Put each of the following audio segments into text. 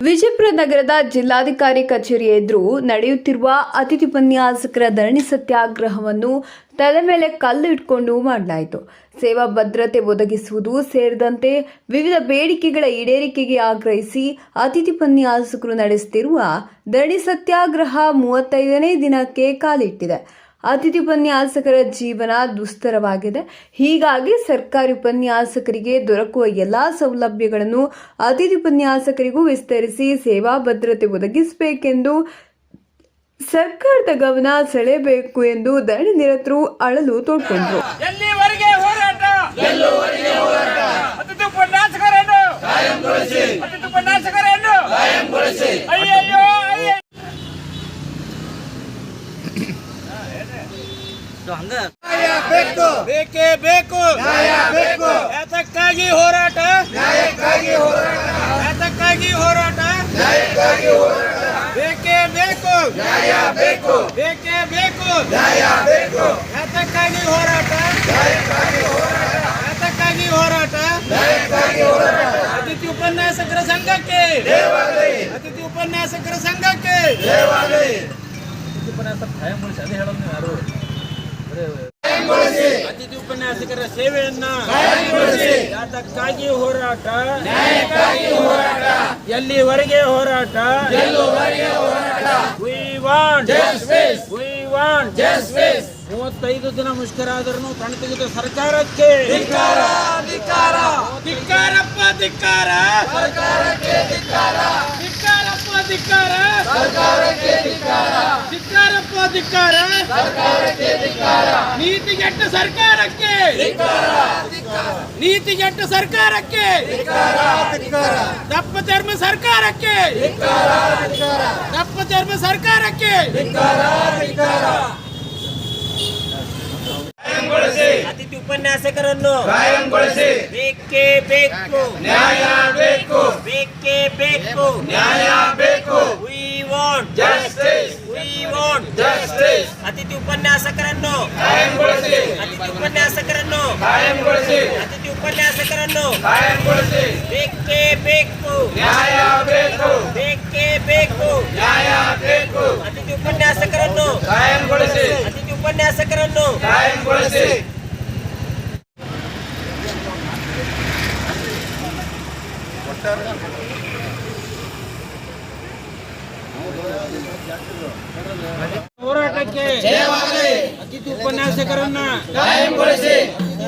ವಿಜಯಪುರ ನಗರದ ಜಿಲ್ಲಾಧಿಕಾರಿ ಕಚೇರಿ ಎದುರು ನಡೆಯುತ್ತಿರುವ ಅತಿಥಿ ಉಪನ್ಯಾಸಕರ ಧರಣಿ ಸತ್ಯಾಗ್ರಹವನ್ನು ತಲೆ ಮೇಲೆ ಕಲ್ಲು ಇಟ್ಕೊಂಡು ಮಾಡಲಾಯಿತು. ಸೇವಾ ಭದ್ರತೆ ಒದಗಿಸುವುದು ಸೇರಿದಂತೆ ವಿವಿಧ ಬೇಡಿಕೆಗಳ ಈಡೇರಿಕೆಗೆ ಆಗ್ರಹಿಸಿ ಅತಿಥಿ ಉಪನ್ಯಾಸಕರು ನಡೆಸುತ್ತಿರುವ ಧರಣಿ ಸತ್ಯಾಗ್ರಹ ಮೂವತ್ತೈದನೇ ದಿನಕ್ಕೆ ಕಾಲಿಟ್ಟಿದೆ ಅತಿಥಿ ಉಪನ್ಯಾಸಕರ ಜೀವನ ದುಸ್ತರವಾಗಿದೆ. ಹೀಗಾಗಿ ಸರ್ಕಾರಿ ಉಪನ್ಯಾಸಕರಿಗೆ ದೊರಕುವ ಎಲ್ಲಾ ಸೌಲಭ್ಯಗಳನ್ನು ಅತಿಥಿ ಉಪನ್ಯಾಸಕರಿಗೂ ವಿಸ್ತರಿಸಿ ಸೇವಾ ಭದ್ರತೆ ಒದಗಿಸಬೇಕೆಂದು ಸರ್ಕಾರದ ಗಮನ ಸೆಳೆಯಬೇಕು ಎಂದು ಧರಣಿ ನಿರತರು ಅಳಲು ತೋಡ್ಕೊಂಡ್ರು ಎಲ್ಲಿವರೆಗೆ ಹೋರಾಟ ಎಲ್ಲುವರೆಗೆ ಹೋರಾಟ ಅತಿಥಿ ಉಪನ್ಯಾಸಕರನ್ನು ಅತಿಥಿ ಉಪನ್ಯಾಸಕರನ್ನು ಅಯ್ಯಯ್ಯೋ ಅಯ್ಯಯ್ಯೋ ಬೇಕು ಬೇಕೇ ಬೇಕು ನ್ಯಾಯ ಬೇಕು ಯಾತಕ್ಕಾಗಿ ಹೋರಾಟ ನ್ಯಾಯಕ್ಕಾಗಿ ಹೋರಾಟ ಯಾತಕ್ಕಾಗಿ ಹೋರಾಟ ನ್ಯಾಯಕ್ಕಾಗಿ ಹೋರಾಟ ಬೇಕೇ ಬೇಕು ನ್ಯಾಯ ಬೇಕು. ಬೇಕೇ ಬೇಕು. ನ್ಯಾಯ ಬೇಕು. ಯಾತಕ್ಕಾಗಿ ಹೋರಾಟ. ನ್ಯಾಯಕ್ಕಾಗಿ ಹೋರಾಟ. ಯಾತಕ್ಕಾಗಿ ಹೋರಾಟ. ನ್ಯಾಯಕ್ಕಾಗಿ ಹೋರಾಟ. ಅತಿಥಿ ಉಪನ್ಯಾಸಕರ ಸಂಘಕ್ಕೆ. ದೇವಾಲಯ. ಅತಿಥಿ ಉಪನ್ಯಾಸಕರ ಸಂಘಕ್ಕೆ. ದೇವಾಲಯ. ಯಾರು? ಅತಿಥಿ ಉಪನ್ಯಾಸಕರ ಸೇವೆಯನ್ನ ಯಾತಕ್ಕಾಗಿ ಹೋರಾಟ. ನ್ಯಾಯಕ್ಕಾಗಿ ಹೋರಾಟ. ಎಲ್ಲಿವರೆಗೆ ಹೋರಾಟ? ಎಲ್ಲುವರೆಗೆ ಹೋರಾಟ? We justice we want justice ಮೂವತ್ತೈದು ದಿನ ಮುಷ್ಕರ ಆದರೂ ಕಣ್ ತೆಗೆದ ಸರ್ಕಾರಕ್ಕೆ. ಧಿಕ್ಕಾರ ಧಿಕ್ಕಾರ. ಧಿಕ್ಕಾರಪ್ಪ ಧಿಕ್ಕಾರ. ಸರ್ಕಾರಕ್ಕೆ ಧಿಕ್ಕಾರ. ಧಿಕ್ಕಾರಪ್ಪ ಧಿಕ್ಕಾರ. ಸರ್ಕಾರಕ್ಕೆ ಧಿಕ್ಕಾರ. ಧಿಕ್ಕಾರಪ್ಪ ಧಿಕ್ಕಾರ. ಸರ್ಕಾರಕ್ಕೆ ಧಿಕ್ಕಾರ. ನೀತಿಗೆಟ್ಟ ಸರ್ಕಾರಕ್ಕೆ. ಧಿಕ್ಕಾರ. ನೀತಿಗೆಟ್ಟ ಸರ್ಕಾರಕ್ಕೆ ಧಿಕ್ಕಾರ ಧಿಕ್ಕಾರ ದಪ್ಪ ಧರ್ಮ ಸರ್ಕಾರಕ್ಕೆ ಧಿಕ್ಕಾರ ಧಿಕ್ಕಾರ ದಪ್ಪ ಧರ್ಮ ಸರ್ಕಾರಕ್ಕೆ ಧಿಕ್ಕಾರ ಧಿಕ್ಕಾರ ಕಾಯಂಗೊಳಿಸಿ ಅತಿಥಿ ಉಪನ್ಯಾಸಕರನ್ನು ಕಾಯಂಗೊಳಿಸಿ ಬೇಕೇ ಬೇಕು ನ್ಯಾಯ ಬೇಕು ಬೇಕೇ ಬೇಕು ನ್ಯಾಯ ಬೇಕು we want Justice. We want justice ಅತಿಥಿ ಉಪನ್ಯಾಸಕರನ್ನು ಕಾಯಂಗೊಳಿಸಿ ಅತಿಥಿ ಉಪನ್ಯಾಸಕರನ್ನು ಕಾಯಂಗೊಳಿಸಿ ಅತಿಥಿ ಉಪನ್ಯಾಸಕರನ್ನು ಕಾಯಂಗೊಳಿಸಿ ಬೇಕೇ ಬೇಕು. ನ್ಯಾಯ ಬೇಕು. ಬೇಕೇ ಬೇಕು. ನ್ಯಾಯ ಬೇಕು. ಅತಿಥಿ ಉಪನ್ಯಾಸಕರನ್ನು ಕಾಯಂಗೊಳಿಸಿ ಅತಿಥಿ ಉಪನ್ಯಾಸಕರನ್ನು ಕಾಯಂಗೊಳಿಸಿ ಹೋರಾಟಕ್ಕೆ ಅತಿಥಿ ಉಪನ್ಯಾಸಕರನ್ನ ಕಾಯಂಗೊಳಿಸಿ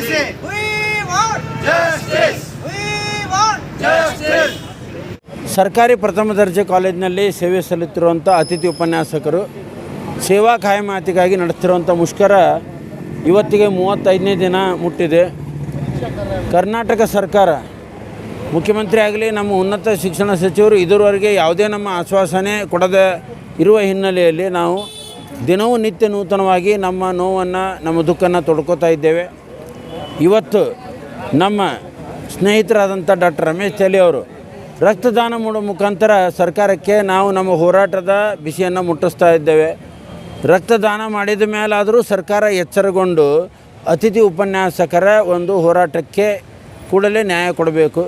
We want, justice we want. Justice ಸರ್ಕಾರಿ ಪ್ರಥಮ ದರ್ಜೆ ಕಾಲೇಜಿನಲ್ಲಿ ಸೇವೆ ಸಲ್ಲುತ್ತಿರುವಂಥ ಅತಿಥಿ ಉಪನ್ಯಾಸಕರು ಸೇವಾ ಕಾಯಮಾತಿಗಾಗಿ ನಡೆಸ್ತಿರುವಂಥ ಮುಷ್ಕರ ಇವತ್ತಿಗೆ ಮೂವತ್ತೈದನೇ ದಿನ ಮುಟ್ಟಿದೆ. ಕರ್ನಾಟಕ ಸರ್ಕಾರ ಮುಖ್ಯಮಂತ್ರಿ ಆಗಲಿ ನಮ್ಮ ಉನ್ನತ ಶಿಕ್ಷಣ ಸಚಿವರು ಇದರವರೆಗೆ ಯಾವುದೇ ನಮ್ಮ ಆಶ್ವಾಸನೆ ಕೊಡದೆ ಇರುವ ಹಿನ್ನೆಲೆಯಲ್ಲಿ ನಾವು ದಿನವೂ ನಿತ್ಯ ನೂತನವಾಗಿ ನಮ್ಮ ನೋವನ್ನು ನಮ್ಮ ದುಃಖನ್ನು ತೊಡ್ಕೋತಾ ಇದ್ದೇವೆ. ಇವತ್ತು ನಮ್ಮ ಸ್ನೇಹಿತರಾದಂಥ ಡಾಕ್ಟರ್ ರಮೇಶ್ ತೆಲಿ ಅವರು ರಕ್ತದಾನ ಮಾಡೋ ಮುಖಾಂತರ ಸರ್ಕಾರಕ್ಕೆ ನಾವು ನಮ್ಮ ಹೋರಾಟದ ಬಿಸಿಯನ್ನು ಮುಟ್ಟಿಸ್ತಾ ಇದ್ದೇವೆ. ರಕ್ತದಾನ ಮಾಡಿದ ಮೇಲಾದರೂ ಸರ್ಕಾರ ಎಚ್ಚರಗೊಂಡು ಅತಿಥಿ ಉಪನ್ಯಾಸಕರ ಒಂದು ಹೋರಾಟಕ್ಕೆ ಕೂಡಲೇ ನ್ಯಾಯ ಕೊಡಬೇಕು.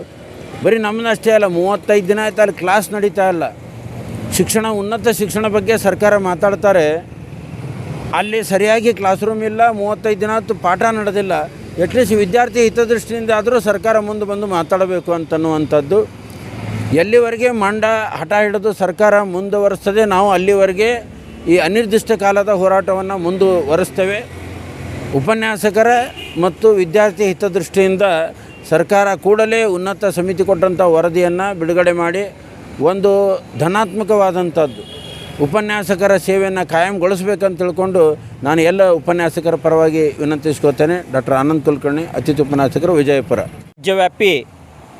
ಬರೀ ನಮ್ಮನ್ನಷ್ಟೇ ಅಲ್ಲ, ಮೂವತ್ತೈದು ದಿನ ಆಯ್ತು ಅಲ್ಲಿ ಕ್ಲಾಸ್ ನಡೀತಾ ಇಲ್ಲ. ಶಿಕ್ಷಣ, ಉನ್ನತ ಶಿಕ್ಷಣ ಬಗ್ಗೆ ಸರ್ಕಾರ ಮಾತಾಡ್ತಾರೆ. ಅಲ್ಲಿ ಸರಿಯಾಗಿ ಕ್ಲಾಸ್ ರೂಮ್ ಇಲ್ಲ, ಮೂವತ್ತೈದು ದಿನ ಪಾಠ ನಡೆದಿಲ್ಲ. ಅಟ್ಲೀಸ್ಟ್ ವಿದ್ಯಾರ್ಥಿ ಹಿತದೃಷ್ಟಿಯಿಂದ ಆದರೂ ಸರ್ಕಾರ ಮುಂದೆ ಬಂದು ಮಾತಾಡಬೇಕು ಅಂತನ್ನುವಂಥದ್ದು. ಎಲ್ಲಿವರೆಗೆ ಮಂಡ ಹಠ ಹಿಡಿದು ಸರ್ಕಾರ ಮುಂದುವರೆಸ್ತದೆ, ನಾವು ಅಲ್ಲಿವರೆಗೆ ಈ ಅನಿರ್ದಿಷ್ಟ ಕಾಲದ ಹೋರಾಟವನ್ನು ಮುಂದುವರೆಸ್ತೇವೆ. ಉಪನ್ಯಾಸಕರ ಮತ್ತು ವಿದ್ಯಾರ್ಥಿ ಹಿತದೃಷ್ಟಿಯಿಂದ ಸರ್ಕಾರ ಕೂಡಲೇ ಉನ್ನತ ಸಮಿತಿ ಕೊಟ್ಟಂಥ ವರದಿಯನ್ನು ಬಿಡುಗಡೆ ಮಾಡಿ, ಒಂದು ಧನಾತ್ಮಕವಾದಂಥದ್ದು. ಉಪನ್ಯಾಸಕರ ಸೇವೆಯನ್ನು ಕಾಯಂಗೊಳಿಸ್ಬೇಕಂತ ತಿಳ್ಕೊಂಡು ನಾನು ಎಲ್ಲ ಉಪನ್ಯಾಸಕರ ಪರವಾಗಿ ವಿನಂತಿಸ್ಕೋತೇನೆ ಡಾಕ್ಟರ್ ಆನಂದ್ ಕುಲಕರ್ಣಿ, ಅತಿಥಿ ಉಪನ್ಯಾಸಕರು ವಿಜಯಪುರ. ರಾಜ್ಯವ್ಯಾಪಿ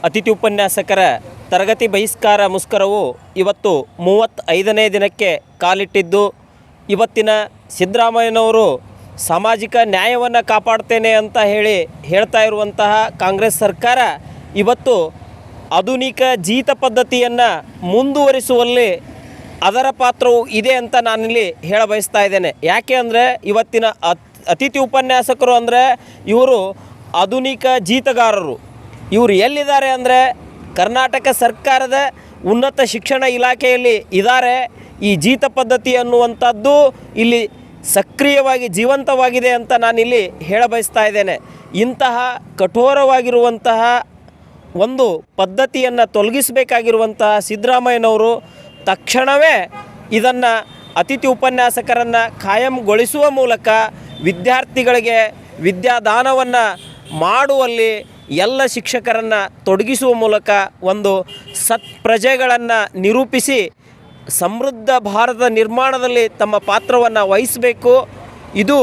ಅತಿಥಿ ಉಪನ್ಯಾಸಕರ ತರಗತಿ ಬಹಿಷ್ಕಾರ ಮುಷ್ಕರವು ಇವತ್ತು ಮೂವತ್ತೈದನೇ ದಿನಕ್ಕೆ ಕಾಲಿಟ್ಟಿದ್ದು. ಇವತ್ತಿನ ಸಿದ್ದರಾಮಯ್ಯನವರು ಸಾಮಾಜಿಕ ನ್ಯಾಯವನ್ನು ಕಾಪಾಡ್ತೇನೆ ಅಂತ ಹೇಳಿ ಹೇಳ್ತಾ ಇರುವಂತಹ ಕಾಂಗ್ರೆಸ್ ಸರ್ಕಾರ ಇವತ್ತು ಆಧುನಿಕ ಜೀತ ಪದ್ಧತಿಯನ್ನು ಮುಂದುವರಿಸುವಲ್ಲಿ ಅದರ ಪಾತ್ರವು ಇದೆ ಅಂತ ನಾನಿಲ್ಲಿ ಹೇಳ ಬಯಸ್ತಾ ಇದ್ದೇನೆ. ಯಾಕೆ ಅಂದರೆ ಇವತ್ತಿನ ಅತ್, ಅತಿಥಿ ಉಪನ್ಯಾಸಕರು ಅಂದರೆ ಇವರು ಆಧುನಿಕ ಜೀತಗಾರರು. ಇವರು ಎಲ್ಲಿದ್ದಾರೆ ಅಂದರೆ ಕರ್ನಾಟಕ ಸರ್ಕಾರದ ಉನ್ನತ ಶಿಕ್ಷಣ ಇಲಾಖೆಯಲ್ಲಿ ಇದ್ದಾರೆ. ಈ ಜೀತ ಪದ್ಧತಿ ಅನ್ನುವಂಥದ್ದು ಇಲ್ಲಿ ಸಕ್ರಿಯವಾಗಿ ಜೀವಂತವಾಗಿದೆ ಅಂತ ನಾನಿಲ್ಲಿ ಹೇಳ ಬಯಸ್ತಾ ಇದ್ದೇನೆ. ಇಂತಹ ಕಠೋರವಾಗಿರುವಂತಹ ಒಂದು ಪದ್ಧತಿಯನ್ನು ತೊಲಗಿಸಬೇಕಾಗಿರುವಂತಹ ಸಿದ್ದರಾಮಯ್ಯನವರು ತಕ್ಷಣವೇ ಇದನ್ನು ಅತಿಥಿ ಉಪನ್ಯಾಸಕರನ್ನು ಕಾಯಂಗೊಳಿಸುವ ಮೂಲಕ ವಿದ್ಯಾರ್ಥಿಗಳಿಗೆ ವಿದ್ಯಾದಾನವನ್ನು ಮಾಡುವಲ್ಲಿ ಎಲ್ಲ ಶಿಕ್ಷಕರನ್ನು ತೊಡಗಿಸುವ ಮೂಲಕ ಒಂದು ಸತ್ ಪ್ರಜೆಗಳನ್ನು ನಿರೂಪಿಸಿ ಸಮೃದ್ಧ ಭಾರತ ನಿರ್ಮಾಣದಲ್ಲಿ ತಮ್ಮ ಪಾತ್ರವನ್ನು ವಹಿಸಬೇಕು. ಇದು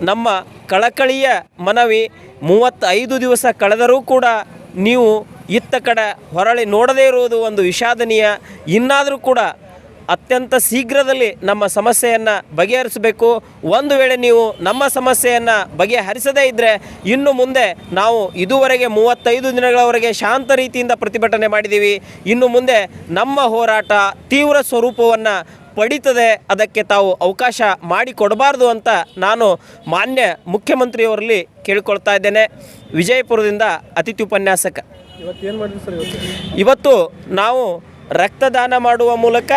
ನಮ್ಮ ಕಳಕಳಿಯ ಮನವಿ. ಮೂವತ್ತೈದು ದಿವಸ ಕಳೆದರೂ ಕೂಡ ನೀವು ಇತ್ತ ಕಡೆ ಹೊರಳಿ ನೋಡದೇ ಇರುವುದು ಒಂದು ವಿಷಾದನೀಯ. ಇನ್ನಾದರೂ ಕೂಡ ಅತ್ಯಂತ ಶೀಘ್ರದಲ್ಲಿ ನಮ್ಮ ಸಮಸ್ಯೆಯನ್ನು ಬಗೆಹರಿಸಬೇಕು. ಒಂದು ವೇಳೆ ನೀವು ನಮ್ಮ ಸಮಸ್ಯೆಯನ್ನು ಬಗೆಹರಿಸದೇ ಇದ್ದರೆ ಇನ್ನು ಮುಂದೆ ನಾವು ಇದುವರೆಗೆ ಮೂವತ್ತೈದು ದಿನಗಳವರೆಗೆ ಶಾಂತ ರೀತಿಯಿಂದ ಪ್ರತಿಭಟನೆ ಮಾಡಿದ್ದೀವಿ. ಇನ್ನು ಮುಂದೆ ನಮ್ಮ ಹೋರಾಟ ತೀವ್ರ ಸ್ವರೂಪವನ್ನು ಪಡೀತದೆ ಅದಕ್ಕೆ ತಾವು ಅವಕಾಶ ಮಾಡಿಕೊಡಬಾರ್ದು ಅಂತ ನಾನು ಮಾನ್ಯ ಮುಖ್ಯಮಂತ್ರಿಯವರಲ್ಲಿ ಕೇಳಿಕೊಳ್ತಾ ಇದ್ದೇನೆ. ವಿಜಯಪುರದಿಂದ ಅತಿಥಿ ಉಪನ್ಯಾಸಕ. ಇವತ್ತು? ನಾವು ರಕ್ತದಾನ ಮಾಡುವ ಮೂಲಕ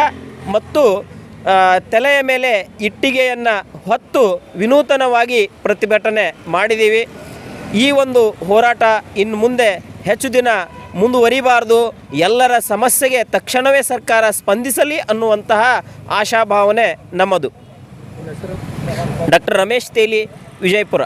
ಮತ್ತು ತಲೆಯ ಮೇಲೆ ಇಟ್ಟಿಗೆಯನ್ನು ಹೊತ್ತು ವಿನೂತನವಾಗಿ ಪ್ರತಿಭಟನೆ ಮಾಡಿದ್ದೀವಿ. ಈ ಒಂದು ಹೋರಾಟ ಇನ್ನು ಮುಂದೆ ಹೆಚ್ಚು ದಿನ ಮುಂದುವರಿಬಾರ್ದು. ಎಲ್ಲರ ಸಮಸ್ಯೆಗೆ ತಕ್ಷಣವೇ ಸರ್ಕಾರ ಸ್ಪಂದಿಸಲಿ ಅನ್ನುವಂತಹ ಆಶಾಭಾವನೆ ನಮ್ಮದು. ಡಾಕ್ಟರ್ ರಮೇಶ್ ತೇಲಿ ವಿಜಯಪುರ.